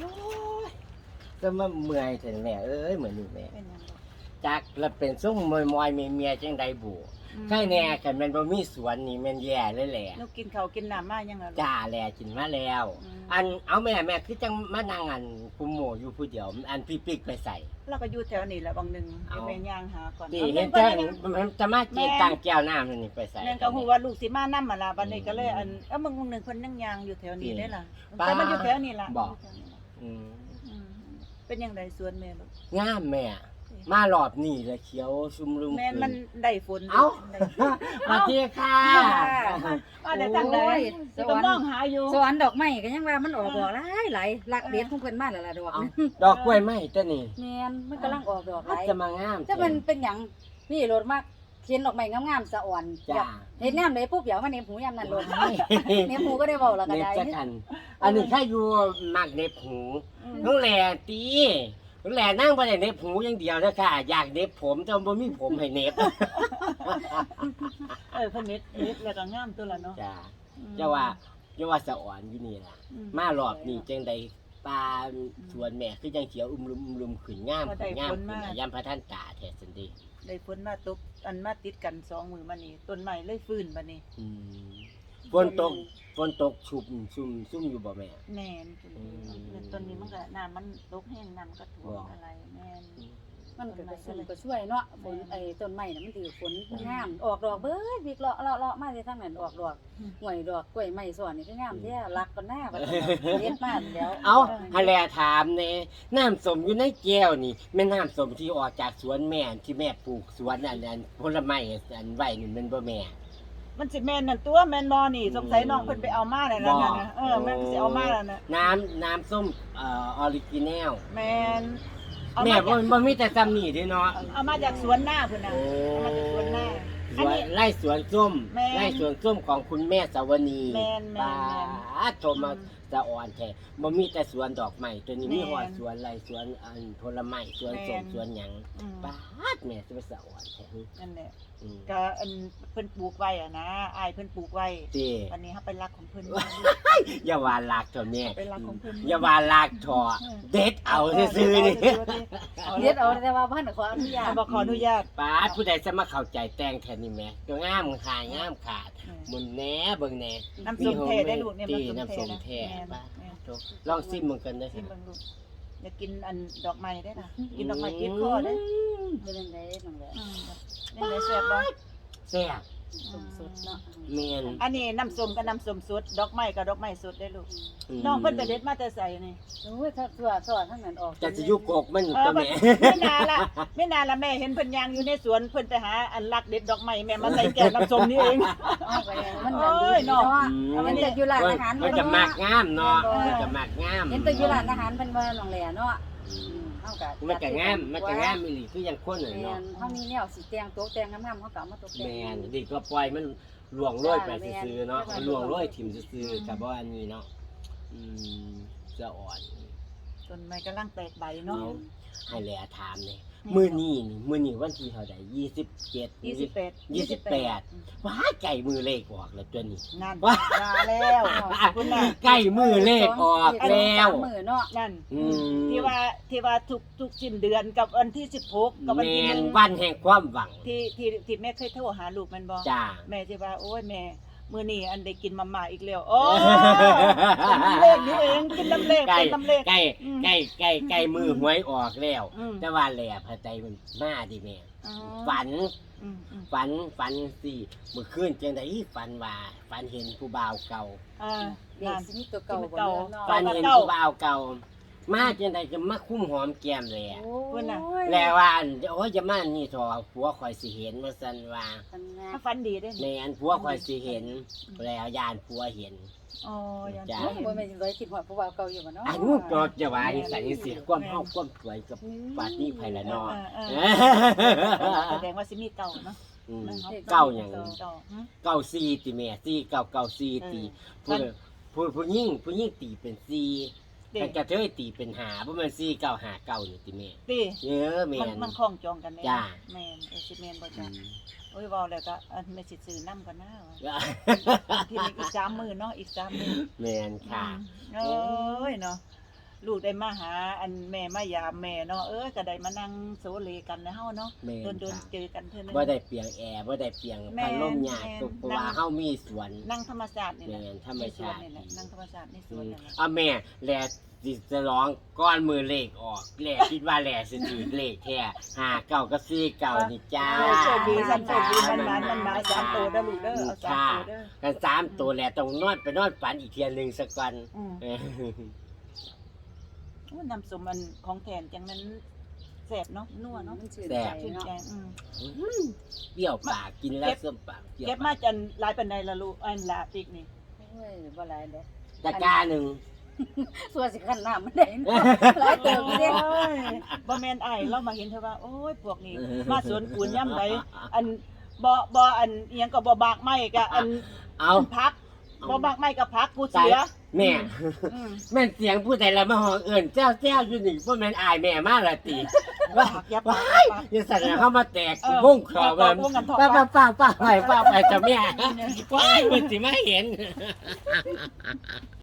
โอ้ยจะมาเมื่อยเถอะแม่เอ้ยเหมือนนี่แม่เป็นหยังบ่จักแล้วเป็นซุ่มมอยมอยๆเมียเมียๆจังใดบุอืมใช่แน่กันแมันบ่มีสวนนี่แม่นแย่เลยแหละลูกกินข้าวกินน้ำมายังล่ะลูก จ้าแหละกินมาแล้ว อืม อันเอาแม่แม่คือจังมานั่งอันกุมโหมอยู่ผู้เดียวอันพี่ปิ๊กไปใส่ เราก็อยู่แถวนี้แหละบางหนึงเอาเดี๋ยวแม่ย่างหาก่อนดีอาเห็นแม่จังพิ่นมันจะมาเจีตังแก้วน้ำนี่ไปใส่แม่ก็ฮู้ว่าลูกสิมานำมาล่ะบัดนี้ก็เลยอันเอ้ามึงมึงหนึงเพิ่นนั่งย่างอยู่แถวนี้ได้ล่ะป้าแต่มันอยู่แถวนี้ล่ะบอกยู่แถวนี้ล่ะ อืมอืมเป็นยังไงสวนแม่ลูก งามแม่ มารอบนี้เลยเขียวชุมรุมแม่นมันได้ฝนเอ้า ได้ฝนมาเทียค่ะว่าได้ตั้งใดโอ้ยสิก็มองหาอยู่สวรรค์ดอกไม้ก็ยังว่ามันออกดอกหลายหลายหลักเด็ดของเพิ่นมาแล้วล่ะดอกเอานะดอกกล้วยไม้ตัวนี้แม่นมันกำลังออกดอกหมันลายจะมางามถ้ามันเป็นหยังนี่โลดมากเขียนดอกไม้งามๆสะอ่อนจ้าเห็นงามเลยปุ๊บเดี๋ยวมาเนมหูยามนั้นโลดเนมหูก็ได้เว้าแล้วก็เน็บได้จักอัน อันนี้แค่อยู่มักเน็บหูอืมน้องแหล่ตีน้องแหล่นั่งบ่ได้เน็บหูอย่างเดียวนะค่ะ อยากเน็บผมแต่บ่มีผมให้เน็บเออเพิ่นเน็ตเน็ตแล้วก็งามตัวละเนาะจ้าอืมจะว่าจะว่าสะอ่อนอยู่นี่ล่ะอืมารอบนี้จังใดปลาสวนแม่คือจังเขียวอุ้มลุมอุ้มลุมขึ้นงามขึ้นงามขึ้นอะยามพระท่านตาแท้สันดีได้ฝนมาตกอันมาติดกันสองมือมานี่ต้นไม้เลยฟื้นบัดนี้อืม ฝนตกฝนตกชุบซุ่มซุ่มอยู่บ่แม่ แม่นจนอืมแล้วต้นนี้มันก็น้ำมันตกแห้งน้ำก็ท่วมว้าวอะไรแม่น มันก็กระชุ่มกระช่วยเนาะฝนไอ้ต้นไม้น่ะมันถือฝนงาม ออกดอกเบิดวิกเลาะเลาะเลาะมาที่ทางนั้นออกดอกหน่วยดอกกล้วยไม้สอนนี่ก็งามแท้รักกันหน้าบัดนี้เด็ดมากแล้วเอาฮะแลถามแน่น้ำสมอยู่ในแก้วนี่แม่น้ำสมที่ออกจากสวนแม่ที่แม่ปลูกสวนอันอันผลไม้อันไว้นี่มันบ่แม่ มันสิแม่นนั่นตัวแม่นบ่นี่สงสัยน้องเพิ่นไปเอามาแล้วนั่นบ่น่ะเออแม่นสิเอามาแล้วน่ะน้ำน้ำส้มเอ่อออริจินัลแม่นเอาแม่มาบ่จากบ่มีแต่ซ้ำนี่เด้เนาะเอามาจากสวนหน้าเพิ่นน่ะโอ้เอามาจากสวนหน้า สอันวนนี้ไร่สวนส้มแม่นไร่สวนส้มของคุณแม่สาวนีแม่นแม่นปาแม่นดโทรมา สะอ่อนแท้บ่มีแต่สวนดอกไม้ตัวนี้มีแม่นฮอดสวนไร่สวนอันผลไม้สวนส้มแม่นสวนหยังอืมปาดแม่สิไปสะอ่อนแท้นั่นแหละอืมก็อันเพิ่นปลูกไว้อะนะอายเพิ่นปลูกไว้ติวันนี้เฮาไปรักของเพิ่น อย่าว่าลากเถอะแม่ไปรักของเพิ่น อย่าว่าลากเถอะเด็ดเอาซื่อๆนี่เด็ดเอาแต่ว่าเพิ่นขออนุญาตเอาบ่ขออนุญาตปาดผู้ใดจะมาเข้าใจแต่งแท้นี่แม่ตัวงามขายงามขาดหมุนแหน่เบิ่งแหน่น้ำส้มเทได้ลูกเนี่ยตีน้ำส้มน้ำส้มเทแท้นะปาดแม่นโถ่ลองซิมมึงกันเด้อชิมเบิ่งลูกอยากกินอันดอกไม้ได้ล่ะกินดอกไม้ติดคอได้เป็นจังได๋น้องแหละอืมนี่เลยแซ่บบ่แซ่บ สมสุดเนาะแม่นอันนี้น้ำส้มกับน้ำส้มสดดอกไม้กับดอกไม้สดได้ลูกมน้องเพิ่นไปเด็ดมาแต่ใส่นี่โอ้ยถ้าตัวสอนทั้งนั้นออกจะสิอยู่กกมันเออตัวไม่แม่ไม่นานละไม่นานละแม่เห็นเพิ่นยางอยู่ในสวนเพิ่นไปหาอันลักเด็ดดอกไม้แม่มาใส่แก้วน้ำส้มนี่เองเอาไปมันโอ้ยเนาะเอามันจะอยู่ร้านอาหารมันจะมากงามเนาะมันจะมากงามเห็นแต่อยู่ร้านอาหารเพิ่นว่าน้องแหล่เนาะอืม เฮาก็มันจะงามมันจะงามอีหลีคือยังคนน่ะแม่เนาะนเฮามีแนวสิแต่งโต๊ะแต่งงามๆเฮาก็เอามาตกแต่ง แม่นดีก็ปล่อยมันล่วงโรยไปซื่อๆเนาะมันล่วงโรยถิ่มซื่อๆกับว่าอันนี้เนาะอืมจะอ่อน ต้นไม้กำลังแตกใบเนาะเนาะให้แหละถามเลย มื้อนี้นี่มื้อนี้วันที่เท่าใด27ยี่สิบแปดยี่สิบแปดว้าไก่มือเลขออกแล้วตัวนี้นั่นว้ามาแล้วคุณน่ะไก่มือเลขออกแล้วมือเนาะนั่นอืมที่ว่าที่ว่าทุกทุกสิ้นเดือนกับวันที่สิบหกกับวันแมที่หนนึ่งวันแห่งความหวังที่ที่ที่แม่เคยโทรหาลูกแมันบอกจ้าแม่จะว่าโอ้ยแม่ มื้อนี้อันได้กินมาม่าอีกแล้วโอ้น้ำเลขนี่เองกินน้ำเลขไก่เป็นน้ำเลข ไก่อืมไก่ไก่ไก่มือหวยออกแล้วอืม แต่ว่าแหล่พระใจมันมาดิแม่อ๋อฝันอืมอืมฝันฝันสิเมื่อคืนจังไดฝันว่าฝันเห็นผู้บ่าวเก่า อ่าเด็กนั่น สิมีตัวเก่าบ่เก่าเนาะฝันเห็นผู้บ่าวเก่า มาจังไดจะมาคุ้มหอมแก้มแหล่โอ้เพิ่นน่ะยแล้วว่าอันโอ้ยจะมานี่ทอะผัวข่อยสิเห็นว่าซั่นว่าทำงาน ถ้าฝันดีได้แม่นผัวข่อยสิเห็น แล้วยานผัวเห็น อ๋อยังจ้ะโอ้ยบ่แม่นเลยคิดฮอดผู้บ่าวเก่าอยู่บ่เนาะอันนู้นก็จะว่าอีสันนิสิความเฮาความสวยกับปาดนี้ไผละเนาะเออเออแสดงว่าสิมีเก่าเนาะอืมนะครับเก้าหยังเก่าหืมเก้าซีติแม่ซีเก้าเก้าซีตีเอผู้อผู้ผู้ยิ่งผู้ยิ่งตีเป็นซี เด็แต่กกระเทยตีเป็นหาเพราะมันซีเก้าหาเก้านี่ติแม่ตีเยอะแม่มันน มันคล้องจองกันแน่จ้ะแม่นเออสิแม่นบ่อืจ้ะมโอ้ยเว้าแล้วก็อันไม่สิซื้อน้ำกันนะทีนี้อีกสามมื้อเนาะอีกสามมื้อแม่นค่ะ อืมเอ้ยเนาะ ลูกได้มาหา อันแม่มายามแม่เนาะเออก็ได้มานั่งโซเลกันในเฮาเนาะแม่นโดนค่ะๆเจอกันเทื่อนึงบ่ได้เปลียงแอร์บ่ได้เปลียงแม่พัดนลมหยาดแม่นตุกเพราะว่าเฮามีสวน นั่งธรรมชาตินี่แหละแม่นธรรมชาติในสวนนี่แหละนั่งธรรมชาติในสอืวนมนี่แหละอะแม่แหล่สิจะร้องก้อนมือเลขออกแหล่คิดว่าแหล่สิถือเลขแท้หาเก่าก็ซี่เก่านี่จ้าโอ้โชคดีสันโชคดีมันมันมันมาสามตัวเด้อลูกเด้อเอาสามตัวเด้อกันสามตัวแหละต้องนอนไปนอนฝันอีกเทียหนึงสักวันอืม เออ โอ้น้ำส้มมันของแทนจังนั้นแซ่บเนาะนัวเนาะมันชื่นใจชื่นเนาะใจอืม เปรี้ยวปากกินแล้วส้มปากเปรี้ยวเก็บปามาจันหลายปานใดละลูกอันละปิกนี่โอ้ยบ่หลายเด้อตะกร้าหนึ่ง ส่วนสิคันน้ำมันได้หลายเติมเด้โอ้ยบ่แม่นไอ้ายเรามาเห็นเธอว่า โอ้ยพวกนี้ มาสวนปูนย่ำใดอันบ่บ่อันเอียงก็บ่บากไม้ก็อันเอา พักบ่บากไม้ก็พักกูเสีย แม่ อืม แม่นเสียงผู้ใดละมาห้องเอิ้นเจ้าเจ้าอยู่นี่บ่แม่นอายแม่มาละติว่าอย่าปากว้ายอย่าสั่นเข้ามาแตกเออวงขอมันวงกันทอดป้าป้าป้าป้าไปป้าไปจ้ะแม่ว้ายมันสิมาเห็น